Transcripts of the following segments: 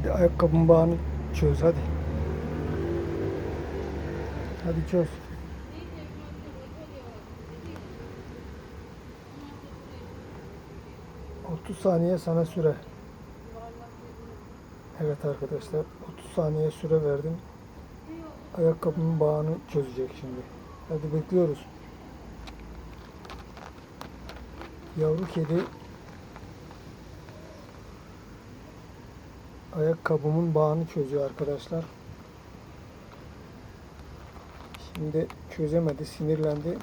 Hadi ayakkabının bağını çöz hadi. Hadi çöz. Otuz saniye sana süre. Evet arkadaşlar 30 saniye süre verdim. Ayakkabının bağını çözecek şimdi. Hadi bekliyoruz. Yavru kedi ayakkabımın bağını çözüyor arkadaşlar. Şimdi çözemedi, sinirlendi.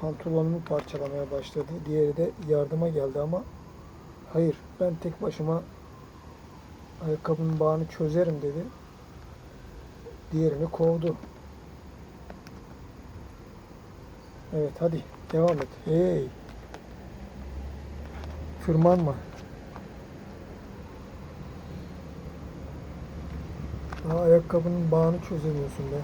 Pantolonumu parçalamaya başladı. Diğeri de yardıma geldi ama hayır ben tek başıma ayakkabının bağını çözerim dedi. Diğerini kovdu. Evet hadi devam et. Hey. Tırmanma. Daha ayakkabının bağını çözemiyorsun be.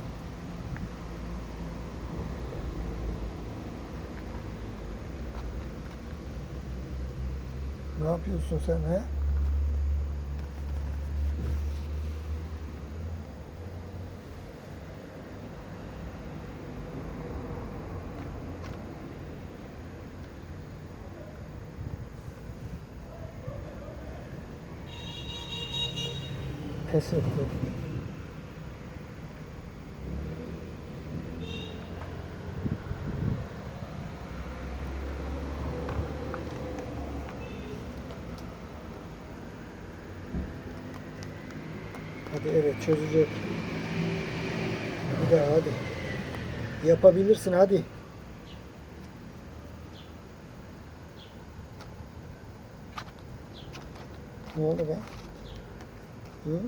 Ne yapıyorsun sen he? Pes etti. Hadi evet çözecek. Bir daha hadi. Yapabilirsin hadi. Ne oldu be? Hı?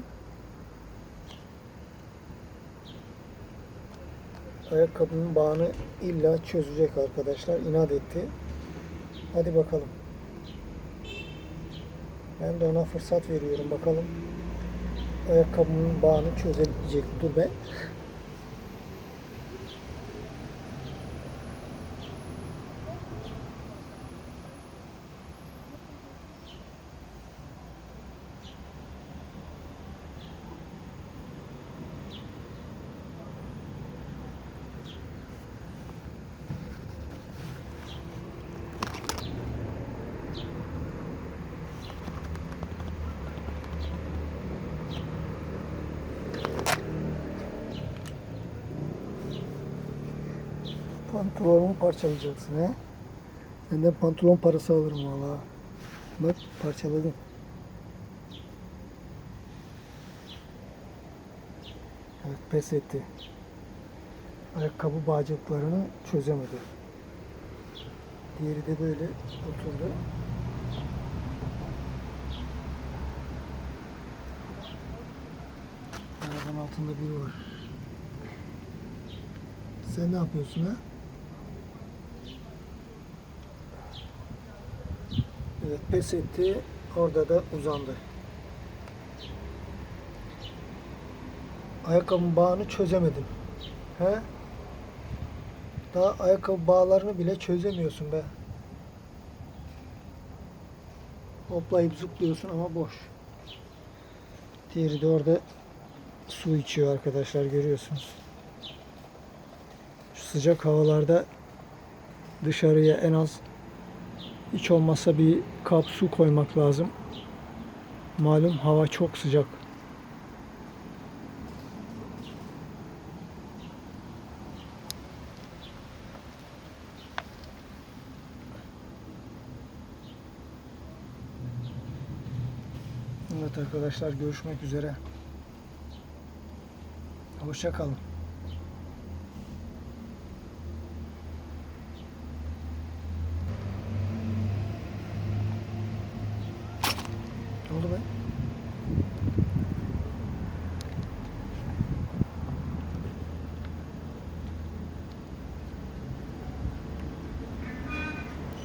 Ayakkabının bağını illa çözecek arkadaşlar. İnat etti. Hadi bakalım. Ben de ona fırsat veriyorum bakalım. Ayakkabımın bağını çözebilecek. Dur be. Pantolonumu parçalayacaksın he. Senden pantolon parası alırım valla. Bak parçaladım. Evet pes etti. Ayakkabı bağcıklarını çözemedi. Diğeri de böyle oturdu. Arabanın altında biri var. Sen ne yapıyorsun ha? Evet pes etti. Orada da uzandı. Ayakkabının bağını çözemedim. He? Daha ayakkabı bağlarını bile çözemiyorsun be. Hoplayıp zıplıyorsun ama boş. Diğeri de orada su içiyor arkadaşlar görüyorsunuz. Şu sıcak havalarda dışarıya en az hiç olmazsa bir kap su koymak lazım. Malum hava çok sıcak. Evet arkadaşlar görüşmek üzere. Hoşça kalın.